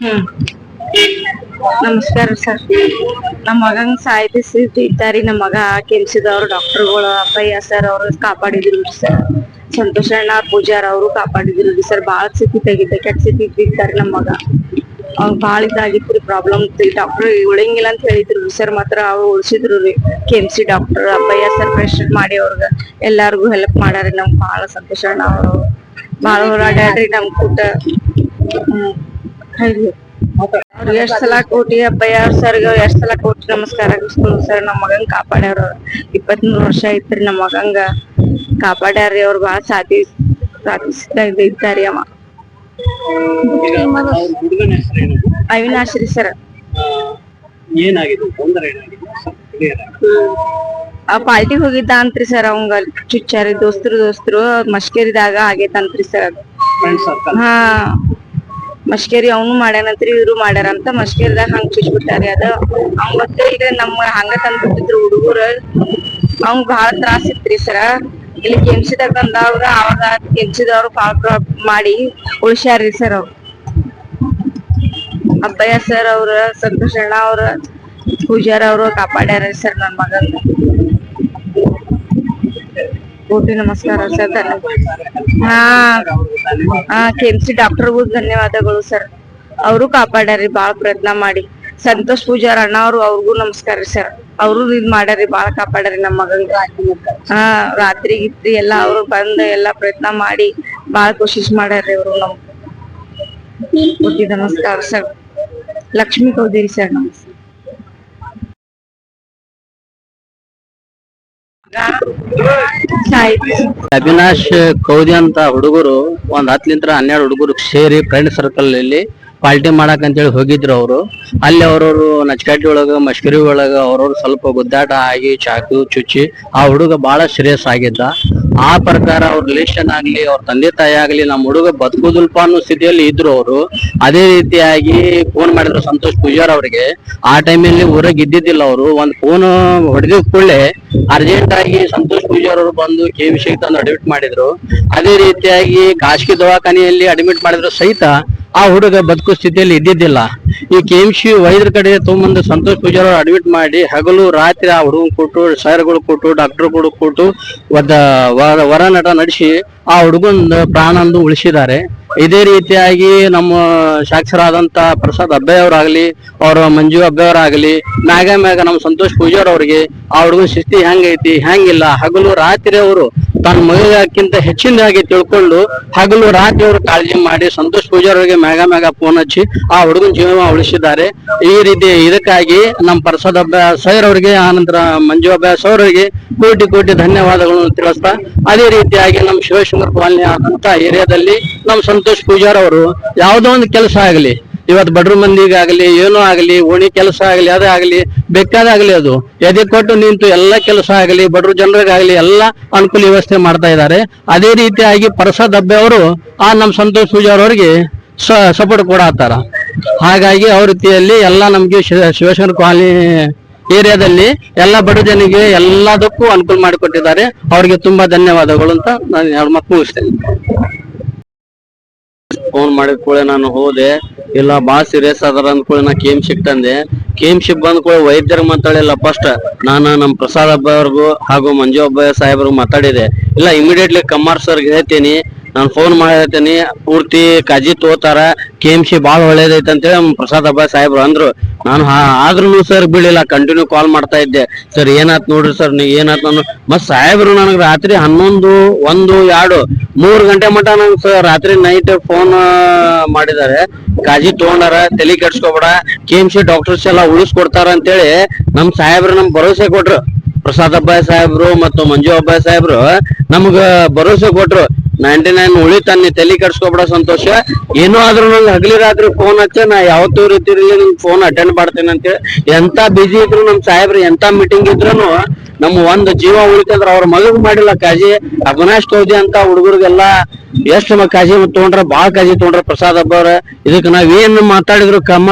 ಹ್ಮ್ ನಮಸ್ಕಾರ ಸರ್. ನಮ್ಮ ಮಗಂಗ್ ಸಾಹಿತ್ಯ ಇದ್ದಾರಿ ನಮ್ಮ ಮಗ ಕೆಲ್ಸಿದವ್ರು, ಡಾಕ್ಟರ್ಗಳು, ಅಪ್ಪಯ್ಯ ಸರ್ ಅವ್ರು ಕಾಪಾಡಿದ್ರು ಸರ್. ಸಂತೋಷ ಅಣ್ಣ, ಪೂಜಾರ್ ಅವರು ಕಾಪಾಡಿದ್ರು ಸರ್. ಬಾಳ ಸ್ಥಿತಿ ತೆಗಿದ್ದೆ ಕೆಟ್ಟ ಸ್ಥಿತಿ ಇದ್ದಾರೆ ನಮ್ಮ ಮಗ. ಅವ್ನ್ ಬಾಳ ಇದಾಗಿತ್ರಿ ಪ್ರಾಬ್ಲಮ್ ಡಾಕ್ಟರ್ ಉಳಿಂಗಿಲ್ಲ ಅಂತ ಹೇಳಿದ್ರು ಸರ್, ಮಾತ್ರ ಅವ್ರು ಉಳಿಸಿದ್ರು ರೀ. K C doctor, Appayya sir pressure ಮಾಡಿ ಅವ್ರಿಗೆ ಎಲ್ಲಾರ್ಗು ಹೆಲ್ಪ್ ಮಾಡ್ಯಾರಿ ನಮ್ಗ್ ಬಾಳ ಸಂತೋಷ ಅಣ್ಣ ಅವರು. ಬಾಳ ಹೋರಾಡ್ಯಾಡ್ರಿ ನಮ್ ಕೂಟ. ಹ್ಮ್. ಎಷ್ಟ್ ಸಲ ಕೋಟಿ ಅಪ್ಪಯ್ಯ ಸರ್ಗ ಎಷ್ಟ್ ಸಲ ಕೋಟಿ ನಮಸ್ಕಾರ ಸರ್ ನಮ್ಮ ಮಗಂಗ್ ಕಾಪಾಡ್ಯಾರ ಇಪ್ಪತ್ಮೂರು ವರ್ಷ ಐತ್ರಿ ನಮ್ ಮಗಂಗ. ಕಾಪಾಡ್ಯಾರ್ರಿ ಅವ್ರ ಬಾಳ ಸಾಧಿ ಸಾಧಿಸ್ತಾ ಇದ್ದಾರಿ ಅವ. ಅವ್ರ ಅವಿನಾಶ್ ರೀ ಸರ್ ಆ ಪಾರ್ಟಿಗೆ ಹೋಗಿದ್ದ ಅಂತ್ರಿ ಸರ್ ಅವಂಗ ಚುಚ್ಚಾರಿ ದೋಸ್ತರು ದೋಸ್ತರು ಮಶ್ಕೇರಿದಾಗ ಆಗೇತಂತ್ರಿ ಸರ್ ಅದು. ಹಾ. ಮಶ್ಕೇರಿ ಅವನು ಮಾಡ್ಯಾನಂತ್ರಿ ಇವ್ರು ಮಾಡ್ಯಾರ ಅಂತ ಮಶ್ಕೇರಿದಾಗ ಹಂಗ್ ಚುಚ್ಬಿಟ್ಟಾರಿ. ಅದ ಅವ್ನ್ ಈಗ ನಮ್ಮ ಹಂಗ ತಂದ್ಬಿಟ್ಟಿದ್ರು ಹುಡುಗರು. ಅವ್ನ್ ಬಹಳ ತ್ರಾಸ ಇತ್ರಿ ಸರ. ಇಲ್ಲಿ ಕೆಂಚಿದಾಗ ಬಂದವ್ರ, ಅವಾಗ ಕೆಂಚಿದವ್ರು ಪಾಪ ಮಾಡಿ ಉಳಿಸ್ಯಾರ್ರಿ ಸರ್ ಅವ್ರು. ಅಬ್ಬಯ್ಯ ಸರ್ ಅವ್ರ ಸಂತೋಷ ಅಣ್ಣ ಅವ್ರ, ಪೂಜಾರ ಅವ್ರು ಕಾಪಾಡ್ಯಾರ ಸರ್ ನನ್ ಮಗನ್ ಕೋಟಿ ನಮಸ್ಕಾರ, ಸರ್. ಹಾ ಹಾ ಸಿ ಡಾಕ್ಟರ್ ಡಾಕ್ಟರ್ಗೂ ಧನ್ಯವಾದಗಳು, ಸರ್. ಅವರು ಕಾಪಾಡ್ಯಾರಿ ಬಾಳ ಪ್ರಯತ್ನ ಮಾಡಿ. ಸಂತೋಷ್ ಪೂಜಾರ ಅಣ್ಣ ಅವ್ರು, ಅವ್ರಿಗೂ ನಮಸ್ಕಾರ ಸರ್. ಅವರು ಇದ್ ಮಾಡ್ಯಾರಿ ಬಾಳ ಕಾಪಾಡ್ಯಾರಿ ನಮ್ಮ ಮಗನ್ ಹಾ, ರಾತ್ರಿ ಗಿತ್ರಿ ಎಲ್ಲಾ ಅವ್ರು ಬಂದ್ ಎಲ್ಲಾ ಪ್ರಯತ್ನ ಮಾಡಿ, ಬಾಳ ಕೋಶಿಶ್ ಮಾಡ್ಯಾರಿ ಅವ್ರು ನಮ್. ಕೋಟಿ ನಮಸ್ಕಾರ, ಸರ್. ಲಕ್ಷ್ಮೀ ಕೌದೇರಿ ಸರ್. ನಮಸ್ಕಾರ ಅವಿನಾಶ್ ಕೌದಿ ಅಂತ ಹುಡುಗರು ಒಂದ್ ಹತ್ಲಿಂತ್ರ ಹನ್ನೆರಡು ಹುಡುಗರು ಸೇರಿ ಫ್ರೆಂಡ್ ಸರ್ಕಲ್ ಅಲ್ಲಿ ಪಾರ್ಟಿ ಮಾಡಕ್ ಅಂತೇಳಿ ಹೋಗಿದ್ರು ಅವರು. ಅಲ್ಲಿ ಅವ್ರವ್ರು ನಚ್ಕಟ್ಟಿ ಒಳಗ ಮಶ್ಕರಿ ಒಳಗ ಅವ್ರವ್ರು ಸ್ವಲ್ಪ ಗುದ್ದಾಟ ಆಗಿ ಚಾಕು, ಚುಚ್ಚಿ ಆ ಹುಡುಗ ಬಹಳ ಸೀರಿಯಸ್ ಆಗಿದ್ದ. ಆ ಪ್ರಕಾರ ಅವ್ರ ರಿಲೇಷನ್ ಆಗ್ಲಿ, ಅವ್ರ ತಂದೆ ತಾಯಿ ಆಗ್ಲಿ ನಮ್ಮ ಹುಡುಗ ಬದುಕುದಿಲ್ಪ ಅನ್ನೋ ಸ್ಥಿತಿಯಲ್ಲಿ ಇದ್ರು ಅವರು. ಅದೇ ರೀತಿಯಾಗಿ ಫೋನ್ ಮಾಡಿದ್ರು ಸಂತೋಷ್ ಪೂಜಾರ್ ಅವ್ರಿಗೆ. ಆ ಟೈಮಲ್ಲಿ ಊರಾಗ ಇದ್ದಿದ್ದಿಲ್ಲ ಅವರು. ಒಂದ್ ಫೋನ್ ಹೊಡೆದ ಕೂಡಲೇ ಅರ್ಜೆಂಟ್ ಆಗಿ ಸಂತೋಷ್ ಪೂಜಾರ್ ಅವರು ಬಂದು ಕೆ ವಿಷಯ ತಂದು ಅಡ್ಮಿಟ್ ಮಾಡಿದ್ರು. ಅದೇ ರೀತಿಯಾಗಿ ಖಾಸಗಿ ದವಾಖಾನೆಯಲ್ಲಿ ಅಡ್ಮಿಟ್ ಮಾಡಿದ್ರು ಸಹಿತ ಆ ಹುಡುಗ ಬದುಕು ಸ್ಥಿತಿಯಲ್ಲಿ ಇದ್ದಿದ್ದಿಲ್ಲ. ಈ ಕೆ ಎಂ ಸಿ ವೈದ್ಯರ ಕಡೆ ತೊಗೊಂಬಂದು ಸಂತೋಷ್ ಪೂಜಾರ ಅಡ್ಮಿಟ್ ಮಾಡಿ ಹಗಲು, ರಾತ್ರಿ ಆ ಹುಡುಗನ್ ಕೊಟ್ಟು ಸರ್ಗಳು ಕೊಟ್ಟು ಡಾಕ್ಟರ್ಗಳು ಕೊಟ್ಟು ಒದ್ದ ವರ- ನಟ ನಡೆಸಿ ಆ ಹುಡುಗನ ಪ್ರಾಣಂದು ಉಳಿಸಿದ್ದಾರೆ. ಇದೇ ರೀತಿಯಾಗಿ ನಮ್ಮ ಸಾಕ್ಷರಾದಂತ ಪ್ರಸಾದ್ ಅಬ್ಬೆ ಅವರಾಗ್ಲಿ, ಅವ್ರ ಮಂಜು ಅಬ್ಬೆ ಅವರಾಗ್ಲಿ, ಮ್ಯಾಗ ಮ್ಯಾಗ ನಮ್ಮ ಸಂತೋಷ್ ಪೂಜಾರ್ ಅವ್ರಿಗೆ ಆ ಹುಡುಗನ ಶಿಸ್ತಿ ಹೆಂಗೈತಿ, ಹೆಂಗಿಲ್ಲ, ಹಗಲು, ರಾತ್ರಿ ಅವರು ತನ್ನ ಮಗಕ್ಕಿಂತ ಹೆಚ್ಚಿನದಾಗಿ ತಿಳ್ಕೊಂಡು ಹಗಲು, ರಾತ್ರಿ ಅವರು ಕಾಳಜಿ ಮಾಡಿ ಸಂತೋಷ್ ಪೂಜಾರ್ ಅವ್ರಿಗೆ ಮ್ಯಾಗ ಮ್ಯಾಗ ಫೋನ್ ಹಚ್ಚಿ ಆ ಹುಡುಗನ ಜೀವ ಉಳಿಸಿದ್ದಾರೆ. ಈ ರೀತಿ ಇದಕ್ಕಾಗಿ ನಮ್ಮ ಪ್ರಸಾದ್ ಸರ್ ಅವರಿಗೆ, ಆನಂತರ ಮಂಜು ಅಭ್ಯಾಸ ಅವರಿಗೆ ಕೋಟಿ ಕೋಟಿ ಧನ್ಯವಾದಗಳನ್ನು ತಿಳಿಸ್ತಾ, ಅದೇ ರೀತಿಯಾಗಿ ನಮ್ಮ ಶಿವಶಂಕರ ಕಾಲನಿ ಆದಂತ ಏರಿಯಾದಲ್ಲಿ ನಮ್ಮ ಸಂತೋಷ್ ಪೂಜಾರ್ ಅವರು ಯಾವುದೋ ಒಂದು ಕೆಲಸ ಆಗಲಿ, ಇವತ್ತು ಬಡ್ರು ಮಂದಿಗಾಗಲಿ ಏನೋ ಆಗಲಿ, ಓಣಿ ಕೆಲಸ ಆಗಲಿ, ಅದೇ ಆಗಲಿ ಬೇಕಾದಾಗಲಿ ಅದು, ಎದೆ ಕೊಟ್ಟು ನಿಂತು ಎಲ್ಲ ಕೆಲಸ ಆಗಲಿ, ಬಡ್ರ ಜನರಿಗಾಗಲಿ ಎಲ್ಲ ಅನುಕೂಲ ವ್ಯವಸ್ಥೆ ಮಾಡ್ತಾ ಇದ್ದಾರೆ. ಅದೇ ರೀತಿಯಾಗಿ ಪ್ರಸಾದ್ ಅಬ್ಬೆ ಅವರು, ಆ ನಮ್ಮ ಸಂತೋಷ್ ಪೂಜಾರ್ ಅವರಿಗೆ ಸಪೋರ್ಟ್ ಕೊಡತ್ತಾರ ಹಾಗಾಗಿ ಅವ್ರ ರೀತಿಯಲ್ಲಿ ಎಲ್ಲ ನಮ್ಗೆ ಶಿವ- ಶಿವಶಂಕರ್ ಕಾಲನಿ ಏರಿಯಾದಲ್ಲಿ ಎಲ್ಲ ಬಡ ಜನಿಗೆ ಎಲ್ಲದಕ್ಕೂ ಅನುಕೂಲ ಮಾಡಿಕೊಟ್ಟಿದ್ದಾರೆ. ಅವ್ರಿಗೆ ತುಂಬಾ ಧನ್ಯವಾದಗಳು ಅಂತ ನಾನು ಎರಡು ಮಕ್ಕಳು ಮುಗಿಸ್ತೇನೆ. ಫೋನ್ ಮಾಡಿದ ಕೂಡ ನಾನು ಹೋದೆ. ಇಲ್ಲ ಬಾಳ ಸೀರಿಯಸ್ ಅದಾರ ಕೂಡ ನಾ ಕೆ ಶಿಫ್ಟ್ ಶಿಪ್ ತಂದೆ. ಕೆ ಎಂ ಶಿಪ್ ಬಂದ ಕೂಡ ವೈದ್ಯರು ಮಾತಾಡಿಲ್ಲ ಫಸ್ಟ್ ನಾನು ನಮ್ಮ ಪ್ರಸಾದ್ ಹಬ್ಬ ಹಾಗೂ ಮಂಜು ಹಬ್ಬ ಸಾಹೇಬ್ರಿಗೂ ಮಾತಾಡಿದೆ. ಇಲ್ಲ ಇಮಿಡಿಯೇಟ್ಲಿ ಕಮ್ಮಾರ್ ಸರ್ಗೆ ಹೇಳ್ತೀನಿ. ನಾನು ಫೋನ್ ಮಾಡಿರ್ತೀನಿ. ಪೂರ್ತಿ ಕಾಜಿ ತೋತಾರ. ಕೆ ಎಂ ಸಿ ಭಾಳ ಒಳ್ಳೇದೈತೆ ಅಂತೇಳಿ ಪ್ರಸಾದ್ ಹಬ್ಬ ಸಾಹೇಬ್ರು ಅಂದ್ರು. ನಾನು ಆದ್ರೂ ಸರ್ ಬೀಳಿಲ್ಲ ಕಂಟಿನ್ಯೂ ಕಾಲ್ ಮಾಡ್ತಾ ಇದ್ದೆ. ಸರ್ ಏನಾತ್ ನೋಡ್ರಿ ಸರ್ ನೀವು ಏನಾತ್ ನಾನು. ಮತ್ ಸಾಹೇಬ್ರು ನನಗೆ ರಾತ್ರಿ ಹನ್ನೊಂದು, ಒಂದು, ಎರಡು, ಮೂರು ಗಂಟೆ ಮಟ್ಟ ನಂಗೆ ಸರ್ ರಾತ್ರಿ ನೈಟ್ ಫೋನ್ ಮಾಡಿದ್ದಾರೆ ಕಾಜಿ ತಗೊಂಡಾರ, ತಲೆ ಕೆಡ್ಸ್ಕೊಬೇಡ. ಕೆ ಎಂ ಸಿ ಡಾಕ್ಟರ್ಸ್ ಎಲ್ಲ ಉಳಿಸ್ಕೊಡ್ತಾರ ಅಂತೇಳಿ ನಮ್ ಸಾಹೇಬ್ರು ನಮ್ ಭರೋಸೆ ಕೊಟ್ರು. ಪ್ರಸಾದ್ ಅಬ್ಬಾಯ್ ಸಾಹೇಬ್ರು ಮತ್ತು ಮಂಜು ಅಬ್ಬಾಯ್ ಸಾಹೇಬ್ರು ನಮ್ಗ ಭರೋಸೆ ಕೊಟ್ರು. ನೈಂಟಿ ನೈನ್ ಉಳಿತಾನ ನೀ ತಲೆ ಕೆಡ್ಸ್ಕೊಬೇಡ ಸಂತೋಷ. ಏನೋ ಆದ್ರೂ ನಂಗೆ ಹಗಲಿ ರಾತ್ರಿ ಫೋನ್ ಹಚ್ಚ, ನಾ ಯಾವತ್ತೂ ರೀತಿ ನಿಮ್ ಫೋನ್ ಅಟೆಂಡ್ ಮಾಡ್ತೇನೆ ಅಂತೇಳಿ. ಎಂತ ಬಿಜಿ ಇದ್ರು ನಮ್ ಸಾಹೇಬ್ರಿ, ಎಂತ ಮೀಟಿಂಗ್ ಇದ್ರು ನಮ್ ಒಂದ್ ಜೀವ ಉಳಿತಂದ್ರ ಅವ್ರ ಮಗಗ್ ಮಾಡಿಲ್ಲ ಕಾಜಿ ಅವಿನಾಶ್ ಕೌದಿ ಅಂತ ಹುಡುಗರಿಗೆಲ್ಲ ಎಷ್ಟ್ ಕಾಜಿ ತಗೊಂಡ್ರ ಬಾಳ ಕಾಜಿ ತಗೊಂಡ್ರ ಪ್ರಸಾದ್ ಹಬ್ಬ ಅವ್ರ. ಇದಕ್ ನಾವ್ ಏನ್ ಮಾತಾಡಿದ್ರು ಕಮ್ಮ,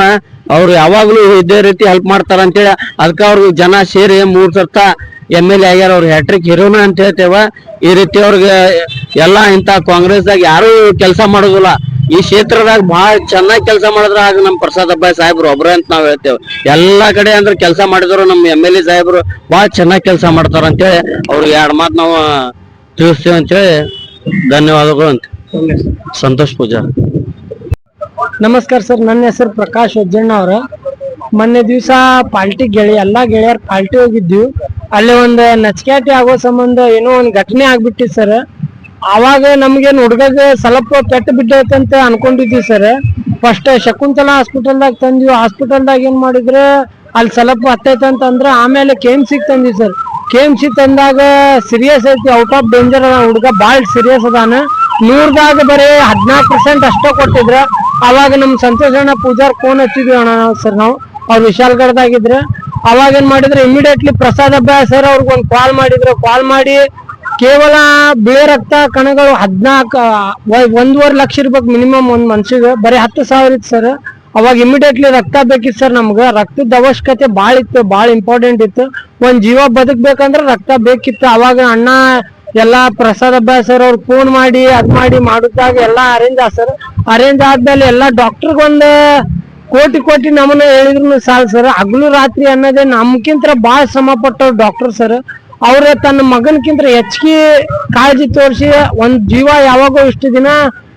ಅವ್ರು ಯಾವಾಗ್ಲೂ ಇದೇ ರೀತಿ ಹೆಲ್ಪ್ ಮಾಡ್ತಾರ ಅಂತೇಳಿ ಅದಕ್ಕ ಅವ್ರಿಗೆ ಜನ ಸೇರಿ ಮೂರ್ ಸರ್ತ ಎಂ ಎಲ್ ಎ ಆಗ್ಯಾರ, ಅವ್ರ ಹ್ಯಾಟ್ರಿಕ್ ಹೀರೋನ ಅಂತ ಹೇಳ್ತೇವ. ಈ ರೀತಿ ಅವ್ರಿಗೆ ಎಲ್ಲಾ ಇಂತ ಕಾಂಗ್ರೆಸ್ದಾಗ ಯಾರು ಕೆಲಸ ಮಾಡೋದಿಲ್ಲ. ಈ ಕ್ಷೇತ್ರದಾಗ ಬಹಳ ಚೆನ್ನಾಗಿ ಕೆಲಸ ಮಾಡಿದ್ರ ಆಗ ನಮ್ಮ ಪ್ರಸಾದ್ ಅಬ್ಬಾಯಿ ಸಾಹೇಬ್ರು ಒಬ್ರೇ ಅಂತ ನಾವು ಹೇಳ್ತೇವೆ. ಎಲ್ಲಾ ಕಡೆ ಅಂದ್ರೆ ಕೆಲಸ ಮಾಡಿದ್ರು ನಮ್ಮ ಎಂ ಎಲ್ ಎ ಸಾಹೇಬ್ರು ಬಹಳ ಚೆನ್ನಾಗಿ ಕೆಲಸ ಮಾಡ್ತಾರ ಅಂತೇಳಿ ಅವ್ರಿಗೆ ಎರಡು ಮಾತು ನಾವು ತಿಳಿಸ್ತೇವೆ ಅಂತೇಳಿ ಧನ್ಯವಾದಗಳು ಅಂತ. ಸಂತೋಷ್ ಪೂಜಾರ್. ನಮಸ್ಕಾರ ಸರ್, ನನ್ನ ಹೆಸರು ಪ್ರಕಾಶ್ ಉಜ್ಜಣ್ಣ ಅವ್ರ. ಮೊನ್ನೆ ದಿವಸ ಪಾಲ್ಟಿ ಗೆಳೆಯ ಎಲ್ಲಾ ಗೆಳೆಯರ್ ಪಾಲ್ಟಿ ಹೋಗಿದ್ವಿ. ಅಲ್ಲಿ ಒಂದು ನಚಿಕಾಟಿ ಆಗೋ ಸಂಬಂಧ ಏನೋ ಒಂದು ಘಟನೆ ಆಗ್ಬಿಟ್ಟಿತ್ತು ಸರ್. ಆವಾಗ ನಮ್ಗೇನು ಹುಡ್ಗಗೆ ಸ್ವಲ್ಪ ಪೆಟ್ಟು ಬಿದ್ದೈತಂತ ಅನ್ಕೊಂಡಿದ್ವಿ ಸರ್. ಫಸ್ಟ್ ಶಕುಂತಲಾ ಹಾಸ್ಪಿಟಲ್ದಾಗ ತಂದ್ವಿ. ಹಾಸ್ಪಿಟಲ್ದಾಗ ಏನ್ ಮಾಡಿದ್ರೆ ಅಲ್ಲಿ ಸ್ವಲ್ಪ ಹತ್ತೈತಂತ ಅಂದ್ರೆ ಆಮೇಲೆ ಕೆ ಎಂ ಸಿಗ್ ತಂದ್ವಿ ಸರ್. ಕೆ ಎಂ ಸಿ ತಂದಾಗ ಸೀರಿಯಸ್ ಐತಿ. ಔಟ್ ಆಫ್ ಡೇಂಜರ್ ಅದ. ಹುಡುಗ ಭಾಳ ಸೀರಿಯಸ್ ಅದಾನ. ನೂರ್ದಾಗ ಬರೀ ಹದಿನಾಲ್ಕು ಪರ್ಸೆಂಟ್ ಅಷ್ಟೇ ಕೊಟ್ಟಿದ್ರ. ಅವಾಗ ನಮ್ಮ ಸಂತೋಷ ಅಣ್ಣ ಪೂಜಾರ್ ಫೋನ್ ಹಚ್ಚಿದ್ವಿ ಅಣ್ಣ ಸರ್ ನಾವು. ಅವ್ರು ವಿಶಾಲ್ಗಢದಾಗಿದ್ರ ಅವಾಗ ಏನ್ ಮಾಡಿದ್ರೆ ಇಮಿಡಿಯೇಟ್ಲಿ ಪ್ರಸಾದ್ ಅಭ್ಯಾಸ ಸರ್ ಅವ್ರಿಗೆ ಒಂದು ಕಾಲ್ ಮಾಡಿದ್ರು. ಕಾಲ್ ಮಾಡಿ ಕೇವಲ ಬಿಳಿ ರಕ್ತ ಕಣಗಳು ಹದಿನಾಲ್ಕು ಒಂದೂವರೆ ಲಕ್ಷ ಇರ್ಬೇಕು ಮಿನಿಮಮ್ ಒಂದ್ ಮನ್ಸಿಗೆ, ಬರೀ ಹತ್ತು ಸಾವಿರ ಇತ್ತು ಸರ್ ಅವಾಗ ಇಮಿಡಿಯೇಟ್ಲಿ ರಕ್ತ ಬೇಕಿತ್ತು ಸರ್ ನಮ್ಗೆ. ರಕ್ತದ ಅವಶ್ಯಕತೆ ಭಾಳ ಇತ್ತು ಭಾಳ ಇಂಪಾರ್ಟೆಂಟ್ ಇತ್ತು. ಒಂದ್ ಜೀವ ಬದುಕ್ಬೇಕಂದ್ರೆ ರಕ್ತ ಬೇಕಿತ್ತು. ಅವಾಗ ಅಣ್ಣ ಎಲ್ಲಾ ಪ್ರಸಾದ್ ಅಭ್ಯಾಸ ಸರ್ ಅವ್ರು ಫೋನ್ ಮಾಡಿ, ಅದ್ ಮಾಡಿ ಮಾಡುತ್ತಾಗ ಎಲ್ಲಾ ಅರೇಂಜ್ ಆ ಸರ್ ಅರೇಂಜ್ ಆದ್ಮೇಲೆ ಎಲ್ಲಾ ಡಾಕ್ಟರ್ಗೆ ಒಂದು ಕೋಟಿ ಕೋಟಿ ನಮ್ಮನ್ನ ಹೇಳಿದ್ರು ಸಾಲ ಸರ್ ಹಗಲು ರಾತ್ರಿ ಅನ್ನೋದೇ ನಮ್ಕಿಂತ ಬಾಳ ಶ್ರಮ ಪಟ್ಟವ್ರು ಡಾಕ್ಟರ್ ಸರ್ ಅವ್ರ ತನ್ನ ಮಗನ್ಕಿಂತ ಹೆಚ್ಚಿಗೆ ಕಾಳಜಿ ತೋರಿಸಿ ಒಂದ್ ಜೀವ ಯಾವಾಗೋ ಇಷ್ಟು ದಿನ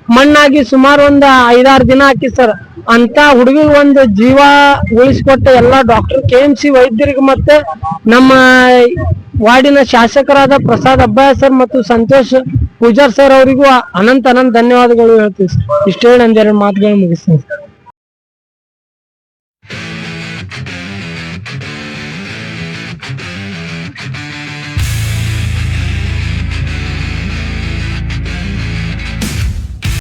ಮಣ್ಣಾಗಿ ಸುಮಾರು ಒಂದ್ ಐದಾರು ದಿನ ಹಾಕಿ ಸರ್ ಅಂತ ಹುಡುಗಿ ಒಂದು ಜೀವ ಉಳಿಸಿಕೊಟ್ಟ ಎಲ್ಲಾ ಡಾಕ್ಟರ್ ಕೆ ಎಂ ಸಿ ವೈದ್ಯರಿಗೆ ಮತ್ತೆ ನಮ್ಮ ವಾರ್ಡಿನ ಶಾಸಕರಾದ ಪ್ರಸಾದ್ ಅಬ್ಬಾಯ ಸರ್ ಮತ್ತು ಸಂತೋಷ್ ಪೂಜಾರ್ ಸರ್ ಅವರಿಗೂ ಅನಂತ ಅನಂತ ಧನ್ಯವಾದಗಳು ಹೇಳ್ತೀವಿ ಸರ್ ಇಷ್ಟು ಒಂದೆರಡು ಮಾತುಗಳು ಮುಗಿಸ್ತೀನಿ ಸರ್